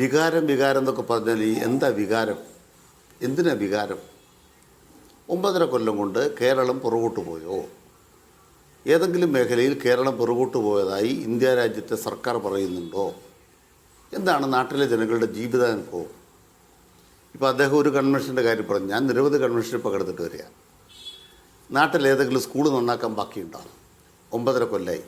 വികാരം വികാരം എന്നൊക്കെ പറഞ്ഞാൽ ഈ എന്താ വികാരം? എന്തിനാ വികാരം? ഒമ്പതര കൊല്ലം കൊണ്ട് കേരളം പുറകോട്ട് പോയോ? ഏതെങ്കിലും മേഖലയിൽ കേരളം പുറകോട്ട് പോയതായി ഇന്ത്യ രാജ്യത്തെ സർക്കാർ പറയുന്നുണ്ടോ? എന്താണ് നാട്ടിലെ ജനങ്ങളുടെ ജീവിതാനുഭവം? ഇപ്പോൾ അദ്ദേഹം ഒരു കൺവെൻഷന്റെ കാര്യം പറഞ്ഞു. ഞാൻ നിരവധി കൺവെൻഷനിൽ പങ്കെടുത്തിട്ട് വരിക നാട്ടിൽ ഏതെങ്കിലും സ്കൂൾ നന്നാക്കാൻ ബാക്കിയുണ്ടോ? ഒമ്പതര കൊല്ലായി.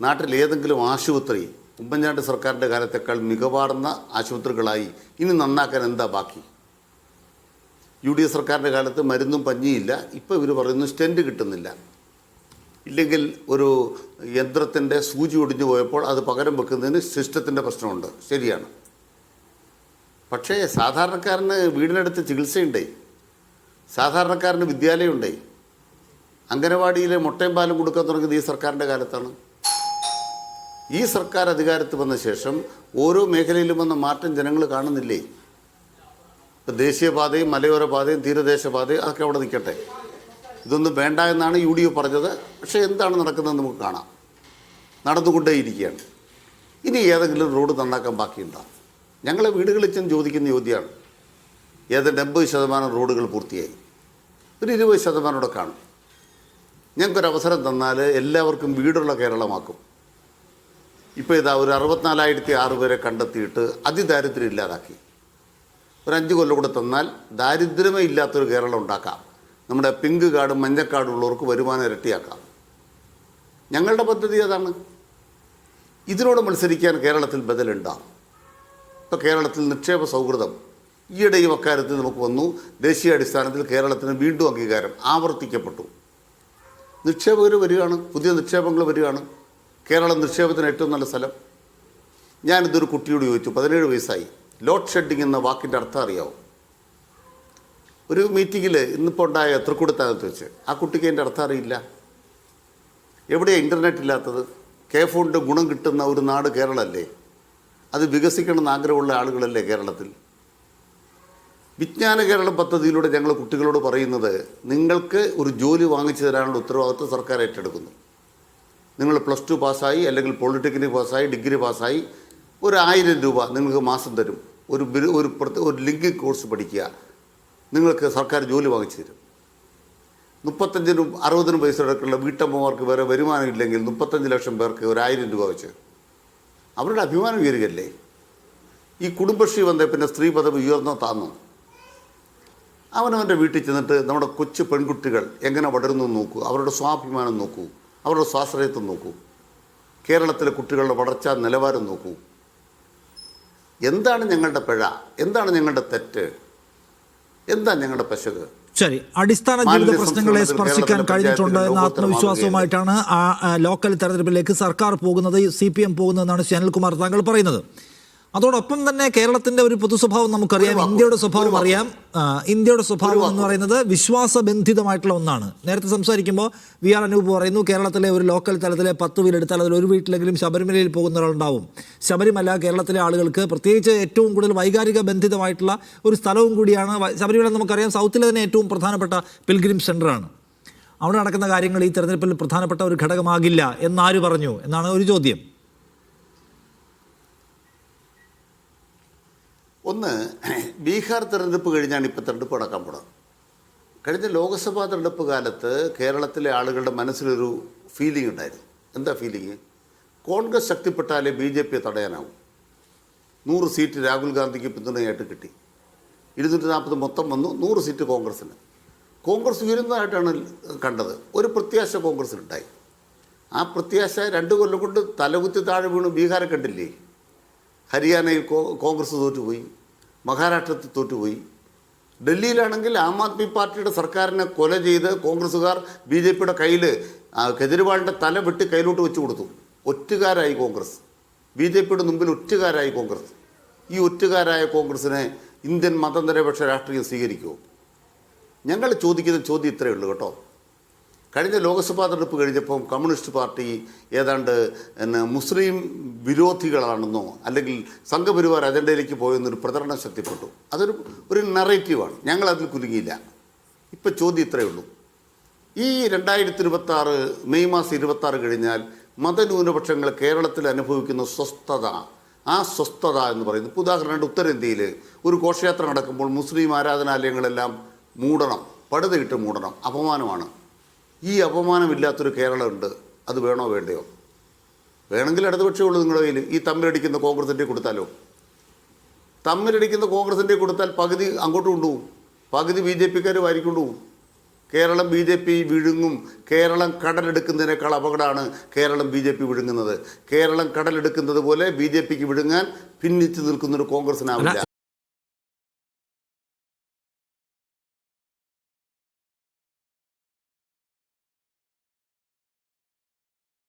നാട്ടിൽ ഏതെങ്കിലും ആശുപത്രി ഉമ്മൻചാണ്ടി സർക്കാരിന്റെ കാലത്തേക്കാൾ മികവാർന്ന ആശുപത്രികളായി ഇനി നന്നാക്കാൻ എന്താ ബാക്കി? യു ഡി എഫ് സർക്കാരിന്റെ കാലത്ത് മരുന്നും പഞ്ഞിയില്ല. ഇപ്പോൾ ഇവർ പറയുന്നു സ്റ്റെന്റ് കിട്ടുന്നില്ല. ഇല്ലെങ്കിൽ ഒരു യന്ത്രത്തിന്റെ സൂചി ഒടിഞ്ഞു പോയപ്പോൾ അത് പകരം വെക്കുന്നതിന് സിസ്റ്റത്തിന്റെ പ്രശ്നമുണ്ട്. ശരിയാണ്. പക്ഷേ സാധാരണക്കാരന് വീടിനടുത്ത് ചികിത്സയുണ്ടേ? സാധാരണക്കാരന് വിദ്യാലയമുണ്ടേ? അംഗനവാടിയിലെ മുട്ടയും പാലും കൊടുക്കാൻ തുടങ്ങിയത് ഈ സർക്കാരിന്റെ കാലത്താണ്. ഈ സർക്കാർ അധികാരത്തിൽ വന്ന ശേഷം ഓരോ മേഖലയിലും വന്ന മാറ്റം ജനങ്ങൾ കാണുന്നില്ലേ? ഇപ്പം ദേശീയപാതയും മലയോര പാതയും തീരദേശ അതൊക്കെ അവിടെ നിൽക്കട്ടെ. ഇതൊന്നും വേണ്ട എന്നാണ് യു ഡി എഫ് പറഞ്ഞത്. പക്ഷേ എന്താണ് നടക്കുന്നതെന്ന് നമുക്ക് കാണാം. നടന്നുകൊണ്ടേയിരിക്കുകയാണ്. ഇനി ഏതെങ്കിലും റോഡ് നന്നാക്കാൻ ബാക്കിയുണ്ടോ? ഞങ്ങളെ വീടുകളിൽ ചെന്ന് ചോദിക്കുന്ന ചോദ്യമാണ്. ഏതാണ്ട് എൺപത് ശതമാനം റോഡുകൾ പൂർത്തിയായി. ഒരു ഇരുപത് ശതമാനം കൂടെ കാണും. ഞങ്ങൾക്കൊരവസരം തന്നാൽ എല്ലാവർക്കും വീടുള്ള കേരളമാക്കും. ഇപ്പോൾ ഇതാ ഒരു അറുപത്തിനാലായിരത്തി ആറ് പേരെ കണ്ടെത്തിയിട്ട് അതിദാരിദ്ര്യം ഇല്ലാതാക്കി. ഒരു അഞ്ച് കൊല്ലം കൂടെ തന്നാൽ ദാരിദ്ര്യമേ ഇല്ലാത്തൊരു കേരളം ഉണ്ടാക്കാം. നമ്മുടെ പിങ്ക് കാർഡും മഞ്ഞക്കാർഡും ഉള്ളവർക്ക് വരുമാനം ഇരട്ടിയാക്കാം. ഞങ്ങളുടെ പദ്ധതി അതാണ്. ഇതിനോട് മത്സരിക്കാൻ കേരളത്തിൽ ബദലുണ്ടാകും ഇപ്പോൾ കേരളത്തിൽ നിക്ഷേപ സൗഹൃദം ഈയിടെ ഈ അക്കാര്യത്തിൽ നമുക്ക് വന്നു. ദേശീയ അടിസ്ഥാനത്തിൽ കേരളത്തിന് വീണ്ടും അംഗീകാരം ആവർത്തിക്കപ്പെട്ടു. നിക്ഷേപകർ വരികയാണ് പുതിയ നിക്ഷേപങ്ങൾ വരികയാണ്. കേരളം നിക്ഷേപത്തിന് ഏറ്റവും നല്ല സ്ഥലം? ഞാനിതൊരു കുട്ടിയോട് ചോദിച്ചു. പതിനേഴ് വയസ്സായി. ലോഡ് ഷെഡിങ് എന്ന വാക്കിന്റെ അർത്ഥം അറിയാവും? ഒരു മീറ്റിങ്ങിൽ ഇന്നിപ്പോൾ ഉണ്ടായ തൃക്കുടത്താകത്ത് വെച്ച്. ആ കുട്ടിക്ക് അതിന്റെ അർത്ഥം അറിയില്ല. എവിടെയാണ് ഇന്റർനെറ്റ് ഇല്ലാത്തത്? കെ ഫോണിന്റെ ഗുണം കിട്ടുന്ന ഒരു നാട് കേരളമല്ലേ അത് വികസിക്കണമെന്ന് ആഗ്രഹമുള്ള ആളുകളല്ലേ കേരളത്തിൽ? വിജ്ഞാന കേരളം പദ്ധതിയിലൂടെ ഞങ്ങൾ കുട്ടികളോട് പറയുന്നത് നിങ്ങൾക്ക് ഒരു ജോലി വാങ്ങിച്ചു തരാനുള്ള ഉത്തരവാദിത്വം സർക്കാർ ഏറ്റെടുക്കുന്നു. നിങ്ങൾ പ്ലസ് ടു പാസ്സായി അല്ലെങ്കിൽ പോളിടെക്നിക് പാസ്സായി ഡിഗ്രി പാസ്സായി ഒരു ആയിരം രൂപ നിങ്ങൾക്ക് മാസം തരും. ഒരു ഒരു ഒരു ലിങ്കിങ് കോഴ്സ് പഠിക്കുക. നിങ്ങൾക്ക് സർക്കാർ ജോലി വാങ്ങിച്ചു തരും. മുപ്പത്തഞ്ചിനും അറുപതിനും വയസ്സിടക്കുള്ള വീട്ടമ്മമാർക്ക് വേറെ വരുമാനം ഇല്ലെങ്കിൽ മുപ്പത്തഞ്ച് ലക്ഷം പേർക്ക് ഒരു ആയിരം രൂപ വെച്ച്. അവരുടെ അഭിമാനം ഉയരുകയല്ലേ? ഈ കുടുംബശ്രീ വന്നേ പിന്നെ സ്ത്രീ പദവി ഉയർന്നോ താന്നോ? അവനവന്റെ വീട്ടിൽ ചെന്നിട്ട് നമ്മുടെ കൊച്ചു പെൺകുട്ടികൾ എങ്ങനെ വളരുന്നു നോക്കൂ. അവരുടെ സ്വാഭിമാനം നോക്കൂ. അവരുടെ സ്വാശ്രയത്വം നോക്കൂ. കേരളത്തിലെ കുട്ടികളുടെ വളർച്ചാ നിലവാരം നോക്കൂ. എന്താണ് ഞങ്ങളുടെ പിഴ? എന്താണ് ഞങ്ങളുടെ തെറ്റ്? എന്താണ് ഞങ്ങളുടെ പശക്? ശരി അടിസ്ഥാന ജീവിത പ്രശ്നങ്ങളെ സ്പർശിക്കാൻ കഴിഞ്ഞിട്ടുണ്ട് എന്ന ആത്മവിശ്വാസവുമായിട്ടാണ് ആ ലോക്കൽ തെരഞ്ഞെടുപ്പിലേക്ക് സർക്കാർ പോകുന്നത് സി പി എം പോകുന്നതെന്നാണ് ശ്രീ അനിൽകുമാർ താങ്കൾ പറയുന്നത്. അതോടൊപ്പം തന്നെ കേരളത്തിന്റെ ഒരു പൊതു സ്വഭാവം നമുക്കറിയാം ഇന്ത്യയുടെ സ്വഭാവം അറിയാം. ഇന്ത്യയുടെ സ്വഭാവം എന്ന് പറയുന്നത് വിശ്വാസബന്ധിതമായിട്ടുള്ള ഒന്നാണ്. നേരത്തെ സംസാരിക്കുമ്പോൾ വി ആർ അനൂപ് പറയുന്നു കേരളത്തിലെ ഒരു ലോക്കൽ തലത്തിലെ പത്ത് വീടെടുത്താൽ അതിൽ ഒരു വീട്ടിലെങ്കിലും ശബരിമലയിൽ പോകുന്ന ഒരാളുണ്ടാവും. ശബരിമല കേരളത്തിലെ ആളുകൾക്ക് പ്രത്യേകിച്ച് ഏറ്റവും കൂടുതൽ വൈകാരിക ബന്ധിതമായിട്ടുള്ള ഒരു സ്ഥലവും കൂടിയാണ് ശബരിമല നമുക്കറിയാം സൗത്തിലെ തന്നെ ഏറ്റവും പ്രധാനപ്പെട്ട പിൽഗ്രിം സെന്ററാണ് അവിടെ നടക്കുന്ന കാര്യങ്ങൾ ഈ തെരഞ്ഞെടുപ്പിൽ പ്രധാനപ്പെട്ട ഒരു ഘടകമാകില്ല എന്നാര് പറഞ്ഞു? എന്നാണ് ഒരു ചോദ്യം. ഒന്ന് ബീഹാർ തിരഞ്ഞെടുപ്പ് കഴിഞ്ഞാണ് ഇപ്പോൾ തെരഞ്ഞെടുപ്പ് നടക്കാൻ പോകുന്നത് കഴിഞ്ഞ ലോക്സഭാ തിരഞ്ഞെടുപ്പ് കാലത്ത് കേരളത്തിലെ ആളുകളുടെ മനസ്സിലൊരു ഫീലിംഗ് ഉണ്ടായിരുന്നു. എന്താ ഫീലിംഗ് കോൺഗ്രസ് ശക്തിപ്പെട്ടാലേ ബി ജെ പിയെ തടയാനാവും. നൂറ് സീറ്റ് രാഹുൽ ഗാന്ധിക്ക് പിന്തുണയായിട്ട് കിട്ടി. ഇരുന്നൂറ്റി നാൽപ്പത് മൊത്തം വന്നു നൂറ് സീറ്റ് കോൺഗ്രസ്സിന്. കോൺഗ്രസ് ഉയരുന്നതായിട്ടാണ് കണ്ടത്. ഒരു പ്രത്യാശ കോൺഗ്രസ്സിനുണ്ടായി ആ പ്രത്യാശ രണ്ട് കൊല്ലം കൊണ്ട് തലകുത്തി താഴെ വീണു ബീഹാരെ കണ്ടില്ലേ? ഹരിയാനയിൽ കോൺഗ്രസ് തോറ്റുപോയി. മഹാരാഷ്ട്രത്തിൽ തോറ്റുപോയി. ഡൽഹിയിലാണെങ്കിൽ ആം ആദ്മി പാർട്ടിയുടെ സർക്കാരിനെ കൊല ചെയ്ത് കോൺഗ്രസ്സുകാർ ബി ജെ പിയുടെ കയ്യിൽ കെജ്രിവാളിന്റെ തല വെട്ടി കയ്യിലോട്ട് വെച്ച് കൊടുത്തു. ഒറ്റുകാരായി കോൺഗ്രസ്. ബി ജെ പിയുടെ മുമ്പിൽ ഒറ്റുകാരായി കോൺഗ്രസ്. ഈ ഒറ്റുകാരായ കോൺഗ്രസിനെ ഇന്ത്യൻ മതനിരപേക്ഷ രാഷ്ട്രീയം സ്വീകരിക്കുമോ ഞങ്ങൾ ചോദിക്കുന്ന ചോദ്യം ഇത്രയേ ഉള്ളൂ കേട്ടോ. കഴിഞ്ഞ ലോക്സഭാ തെരഞ്ഞെടുപ്പ് കഴിഞ്ഞപ്പം കമ്മ്യൂണിസ്റ്റ് പാർട്ടി ഏതാണ്ട് പിന്നെ മുസ്ലിം വിരോധികളാണെന്നോ അല്ലെങ്കിൽ സംഘപരിവാർ അജണ്ടയിലേക്ക് പോയെന്നൊരു പ്രചരണം ശക്തിപ്പെട്ടു. അതൊരു ഒരു നറേറ്റീവാണ് ഞങ്ങൾ അതിൽ കുലുങ്ങിയില്ല. ഇപ്പം ചോദ്യം ഇത്രയേ ഉള്ളൂ. ഈ രണ്ടായിരത്തി ഇരുപത്തി ആറ് മെയ് മാസം ഇരുപത്താറ് കഴിഞ്ഞാൽ മതന്യൂനപക്ഷങ്ങൾ കേരളത്തിൽ അനുഭവിക്കുന്ന സ്വസ്ഥത ആ സ്വസ്ഥത എന്ന് പറയുന്നത് ഉദാഹരണമായിട്ട് ഉത്തരേന്ത്യയിൽ ഒരു ഘോഷയാത്ര നടക്കുമ്പോൾ മുസ്ലിം ആരാധനാലയങ്ങളെല്ലാം മൂടണം പടുതയിട്ട് മൂടണം അപമാനമാണ്. ഈ അപമാനമില്ലാത്തൊരു കേരളമുണ്ട് അത് വേണോ വേണ്ടയോ? വേണമെങ്കിൽ ഇടതുപക്ഷമുള്ളൂ നിങ്ങളുടെ കയ്യിൽ. ഈ തമ്മിലടിക്കുന്ന കോൺഗ്രസിന്റെ കൊടുത്താലോ? തമ്മിലടിക്കുന്ന കോൺഗ്രസിന്റെ കൊടുത്താൽ പകുതി അങ്ങോട്ട് കൊണ്ടുപോകും. പകുതി ബി ജെ പിക്കാർ കേരളം ബി ജെ പി വിഴുങ്ങും. കേരളം കടലെടുക്കുന്നതിനേക്കാൾ അപകടമാണ് കേരളം ബി ജെ പി വിഴുങ്ങുന്നത്. കേരളം കടലെടുക്കുന്നത് പോലെ ബി ജെ പിക്ക് വിഴുങ്ങാൻ പിന്നിച്ചു നിൽക്കുന്നൊരു കോൺഗ്രസിനാവില്ല.